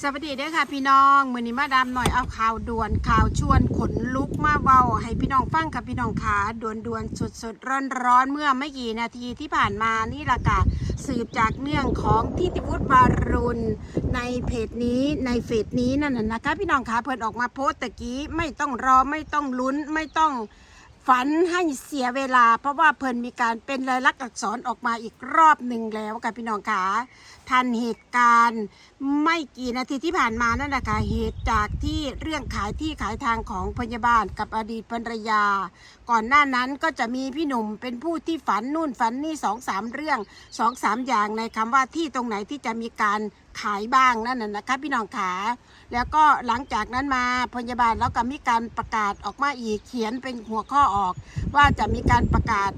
สวัสดีเด้อค่ะพี่น้องมือนี้มาดามหน่อยเอาข่าวด่วนข่าวชวนขนลุกมาเบาให้พี่น้องฟังค่ะพี่น้องขาด่วนด่วนสดสดร้อนร้อนเมื่อไม่กี่นาทีที่ผ่านมานี่ละค่ะสืบจากเนื่องของทิติวุฒิวารุณในเพจนี้ในเฟซนี้นั่นน่ะนะคะพี่น้องขาเพิ่นออกมาโพสต์ตะกี้ไม่ต้องรอไม่ต้องลุ้นไม่ต้อง ฝันให้เสียเวลา เพราะว่าเพิ่นมีการเป็นลายลักษณ์อักษรออกมาอีกรอบหนึ่งแล้วค่ะพี่น้องขาทันเหตุการณ์ไม่กี่นาทีที่ผ่านมานั่นแหละค่ะเหตุจากที่เรื่องขายที่ขายทางของพยาบาลกับอดีตภรรยา ก่อนหน้านั้นก็จะมีพี่หนุ่มเป็นผู้ที่ฝันนู่นฝันนี่สองสามเรื่องสองสามอย่างในคำว่าที่ตรงไหนที่จะมีการ ขายบ้างนั่นน่ะนะคะพี่น้องขาแล้วก็หลังจากนั้นมาพยาบาลแล้วก็มีการประกาศออกมาอีกเขียนเป็นหัวข้อออก ว่าจะมีการประกาศ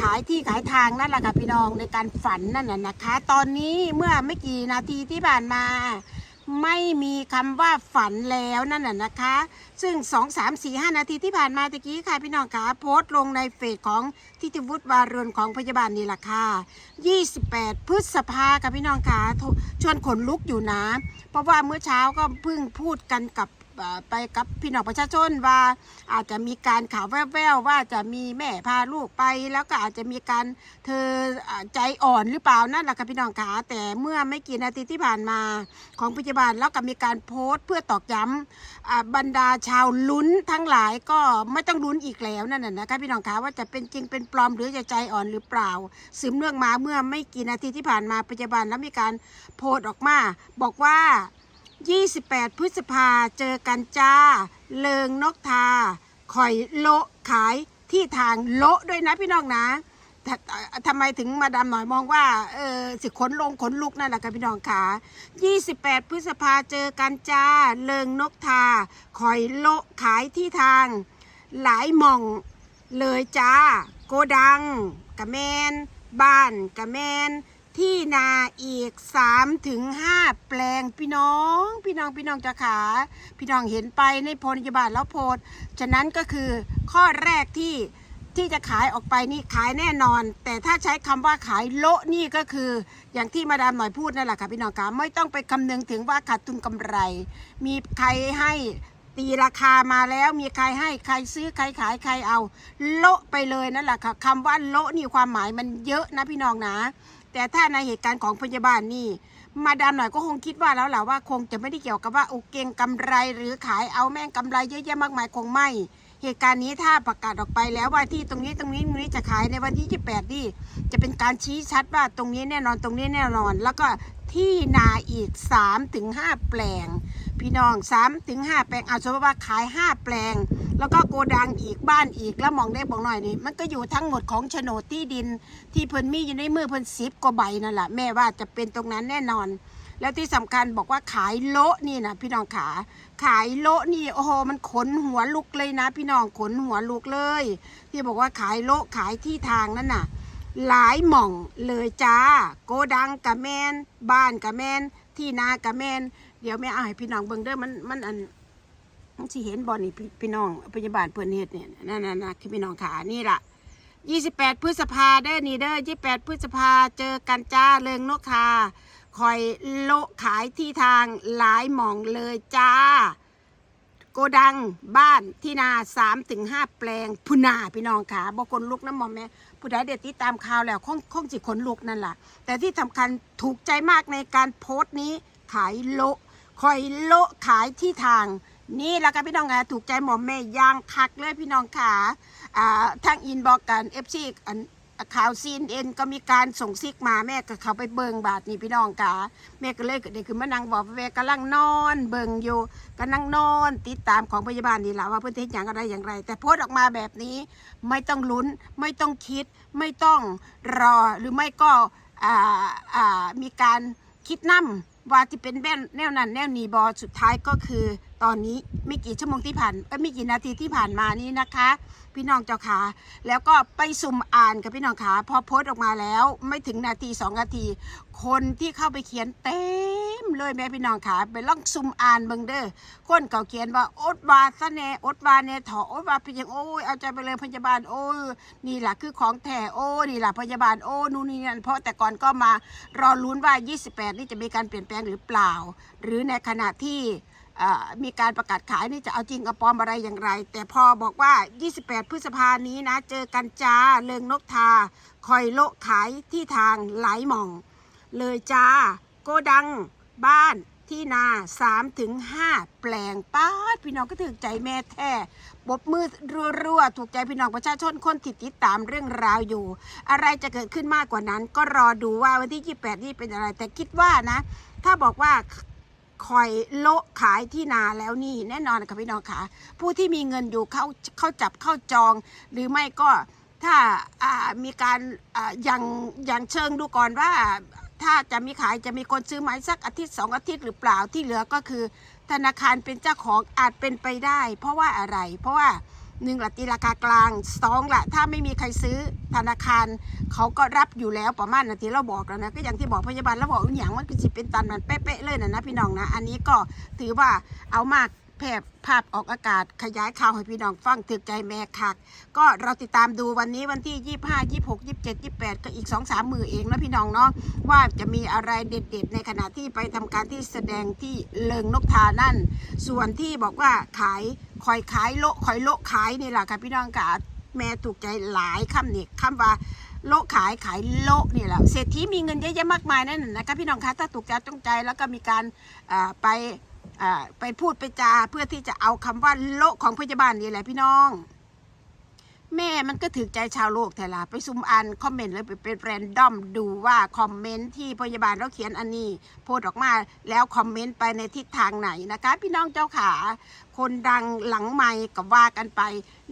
ขายที่ขายทางนั่นแหละค่ะพี่น้องในการฝันนั่นน่ะนะคะ ตอนนี้เมื่อไม่กี่นาทีที่ผ่านมา ไม่มีคำว่าฝันแล้วนั่นน่ะนะคะ ซึ่ง 2 3 4 5 นาทีที่ผ่านมาตะกี้ค่ะพี่น้องคะโพสต์ลงในเฟซของทิติวุฒิวารุณของพยาบาลนี่แหละค่ะ 28 พฤษภาค่ะพี่น้องคะชวนขนลุกอยู่นะ เพราะว่าเมื่อเช้าก็เพิ่งพูดกันกับ ไปกับพี่น้องประชาชนว่าอาจจะมีการข่าวแว่วๆว่าจะมีแม่พาลูกไป แล้วก็อาจจะมีการเธอใจอ่อนหรือเปล่านั่นแหละค่ะพี่น้องคะแต่เมื่อไม่กี่นาทีที่ผ่านมาของพยาบาลแล้วก็มีการโพสต์เพื่อตอกย้ำอ่าบรรดาชาวลุ้นทั้งหลายก็ไม่ต้องลุ้นอีกแล้วนั่นน่ะนะคะพี่น้องคะว่าจะเป็นจริงเป็นปลอมหรือจะใจอ่อนหรือเปล่าสืบเนื่องมาเมื่อไม่กี่นาทีที่ผ่านมาพยาบาลแล้วมีการโพสต์ออกมา บอกว่า 28 พฤษภาเจอกันจ้า เลิงนกทาคอยโละขายที่ทางโละด้วยนะพี่น้องนะแต่ทำไมถึงมาดามหน่อยมองว่าเออสิขนลงขนลุกนั่นแหละค่ะพี่น้องขา28 พฤษภาเจอกันจ้า เลิงนกทาคอยโละขายที่ทาง หลายหม่องเลยจ้า โกดังกะแมน บ้านกะแมน ที่นาอีก3ถึง5แปลงพี่น้อง พี่น้องพี่น้องจะขา พี่น้องเห็นไปในพลยบาลแล้วโพสต์ฉะนั้นก็คือข้อแรกที่ที่จะขายออกไปนี่ขายแน่นอน แต่ถ้าใช้คำว่าขายโละนี่ก็คือ อย่างที่มาดามหน่อยพูดนั่นแหละค่ะพี่น้องคะไม่ต้องไปคำนึงถึงว่าขาดทุนกำไร มีใครให้ตีราคามาแล้วมีใครให้ใครซื้อใครขายใครเอา โละไปเลยนั่นแหละค่ะคำว่าโละนี่ความหมายมันเยอะนะพี่น้องนะ แต่ถ้าในเหตุการณ์ของพยาบาลนี่ มาดามหน่อยก็คงคิดว่าแล้วแหละว่าคงจะไม่ได้เกี่ยวกับว่าโอเกงกำไรหรือขายเอาแม่งกำไรเยอะแยะมากมายคงไม่ เหตุการณ์นี้ถ้าประกาศออกไปแล้วว่าที่ตรงนี้ตรงนี้ตรงนี้จะขายในวันที่ 28 นี่ จะเป็นการชี้ชัดว่าตรงนี้แน่นอนตรงนี้แน่นอน แล้วก็ที่นาอีก3ถึง5แปลง พี่น้อง3ถึง5แปลงเอาสมมติว่าขาย 5 แปลง แล้วก็โกดังอีกบ้านอีกแล้วมองได้บอกหน่อยนี่มันก็อยู่ทั้งหมดของโฉนดที่ดิน ที่เพิ่นมีอยู่ในมือเพิ่นสิบกว่าใบนั่นแหละแม่ว่าจะเป็นตรงนั้นแน่นอน แล้วที่สำคัญบอกว่าขายโละนี่นะพี่น้องขาขายโละนี่โอ้โหมันขนหัวลุกเลยนะ พี่น้องขนหัวลุกเลย ที่บอกว่าขายโละขายที่ทางนั่นน่ะหลายหม่องเลยจ้า โกดังกะแมนบ้านกะแมนที่นากะแมนเดี๋ยวแม่เอาให้พี่น้องเบิ่งเด้อมันมันอัน มันสิเห็นบอลนี่พี่น้องพยาบาลเพื่อนเฮ็ดเนี่ยนั่นน่ะคือพี่น้องขานี่ล่ะ28พฤษภาเด้อนี่เด้อ28พฤษภาเจอกันจ้าเริงนกทาคอยโลขายที่ทางหลายหม่องเลยจ้า โกดังบ้านที่นา3ถึง5แปลงพุนาพี่น้องขาบกคนลุกน้ำมอมแม่ผู้ใดเด็ดติดตามข่าวแล้วคงคงสิขนลุกนั่นล่ะแต่ที่สำคัญถูกใจมากในการโพสต์นี้ขายโลคอยโลขายที่ทาง นี่และค่ะพี่น้องค่ะถูกใจหมอมแม่ย่างคักเลยพี่น้องค่ะอ่าทางอินบอกกันเอฟซีอันข่าวซีนเอ็นก็มีการส่งซิกมาแม่ก็เขาไปเบิงบาทนี่พี่น้องค่ะแม่ก็เลยเด็กคือมานั่งบอกว่าแม่กำลังนอน เบิงอยู่ก็นั่งนอน ติดตามของพยาบาลนี่แหละว่าเพื่อนเทศอย่างอะไรอย่างไร แต่โพสต์ออกมาแบบนี้ไม่ต้องลุ้นไม่ต้องคิด ไม่ต้องรอหรือไม่ก็อ่าอ่ามีการคิดนํว่าที่เป็นแนแนวนั้นแนวนี้บอสุดท้ายก็คือ ตอนนี้ไม่กี่ชั่วโมงที่ผ่านไม่กี่นาทีที่ผ่านมานี้นะคะ พี่น้องเจ้าขาแล้วก็ไปสุ่มอ่านกับพี่น้องขาพอโพสต์ออกมาแล้วไม่ถึงนาทีสองนาที คนที่เข้าไปเขียนเต็มเลยแม่พี่น้องขาไปล่องซุมอ่านเบิงเด้อคนเก่าเขียนว่าอดวาซะแน่อดวาแน่ถออดวาเพียงโอ้ยเอาใจไปเลยพยาบาลโอ้ยนี่แหละคือของแท้โอ้นี่แหละพยาบาลโอ้นู่นนี่นั่นเพราะแต่ก่อนก็มารอลุ้นว่า 28 นี่จะมีการเปลี่ยนแปลงหรือเปล่า หรือในขณะที่ มีการประกาศขายนี่จะเอาจริงเอาปลอมอะไรอย่างไร แต่พอบอกว่า 28 พฤษภานี้นะ เจอกันจ้าเลิงนกทา คอยโละขายที่ทางไหลหม่อง เลยจ้า โกดัง บ้านที่นา3ถึง5แปลงป้าพี่น้องก็ถึกใจแม่แท้บดมือรัวๆ ถูกใจพี่น้องประชาชนคนติดติดตามเรื่องราวอยู่ อะไรจะเกิดขึ้นมากกว่านั้น ก็รอดูว่าวันที่ 28 นี่เป็นอะไร แต่คิดว่านะ ถ้าบอกว่า คอยโละขายที่นาแล้วนี่แน่นอนค่ะพี่น้องค่ะผู้ที่มีเงินอยู่เข้าเข้าจับเข้าจอง หรือไม่ก็ถ้าามีการอย่างอย่างเชิงดูก่อนว่าถ้าจะมีขายจะมีคนซื้อไหมสักอาทิตย์สองอาทิตย์หรือเปล่าที่เหลือก็คือ ธนาคารเป็นเจ้าของอาจเป็นไปได้ เพราะว่าอะไร เพราะว่า หนึ่งละตีราคากลางสองละถ้าไม่มีใครซื้อธนาคาร เขาก็รับอยู่แล้วประมาณนาทีเราบอกแล้วนะก็อย่างที่บอกพยาบาลเราบอกอย่างมันก็สิเป็นตันมันเป๊ะๆเลยนะนะพี่น้องนะ อันนี้ก็ถือว่าเอามากแพร่ภาพออกอากาศขยายข่าวให้พี่น้องฟังถึกใจแม่คัก ก็เราติดตามดูวันนี้วันที่ 25 26 27 28 ก็อีก 2 3 มือเองนะพี่น้องเนาะว่าจะมีอะไรเด็ดๆ ในขณะที่ไปทำการที่แสดงที่เลิงนกทานั่น ส่วนที่บอกว่าขาย คอยขายโลคอยโลขายนี่แหละค่ะพี่น้องค่ะแม่ถูกใจหลายคำนี่คำว่าโลขายขายโลนี่แหละเศรษฐีมีเงินเยอะแยะมากมายนั่นนะนะคะพี่น้องคะถ้าถูกใจจงใจแล้วก็มีการไปไปพูดไปจาเพื่อที่จะเอาคำว่าโลของพยาบาลนี่แหละพี่น้อง แม่มันก็ถือใจชาวโลกแต่ละไปซุมอ่านคอมเมนต์เลยไปเป็นแรนดอมดูว่าคอมเมนต์ที่พยาบาลเราเขียนอันนี้โพสออกมาแล้วคอมเมนต์ไปในทิศทางไหนนะคะ พี่น้องเจ้าขา คนดังหลังไม่กับว่ากันไป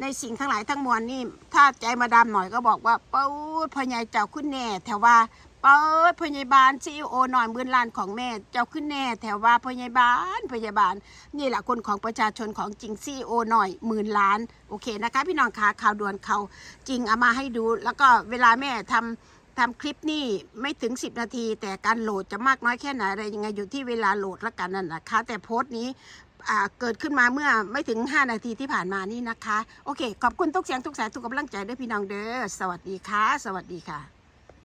ในสิ่งทั้งหลายทั้งมวลนี่ ถ้าใจมาดามหน่อยก็บอกว่าเป้าพญายเจ้าขึ้นแน่แถวว่า เปิดพยาบาลซีโอหน่อยหมื่นล้านของแม่ เจ้าขึ้นแน่แถวว่าพยาบาลพยาบาล นี่แหละคนของประชาชนของจริงซีโอหน่อยหมื่นล้าน โอเคนะคะ พี่น้องคะข่าวด่วนเขาจริงเอามาให้ดู แล้วก็เวลาแม่ทำทำคลิปนี่ไม่ถึง 10 นาที แต่การโหลดจะมากน้อยแค่ไหนอะไรยังไงอยู่ที่เวลาโหลดละกันนั่นนะคะ แต่โพสต์นี้เกิดขึ้นมาเมื่อไม่ถึง 5 นาทีที่ผ่านมานี่นะคะ โอเค ขอบคุณทุกเสียงทุกสายทุกกำลังใจด้วยพี่น้องเด้อสวัสดีค่ะ สวัสดีค่ะ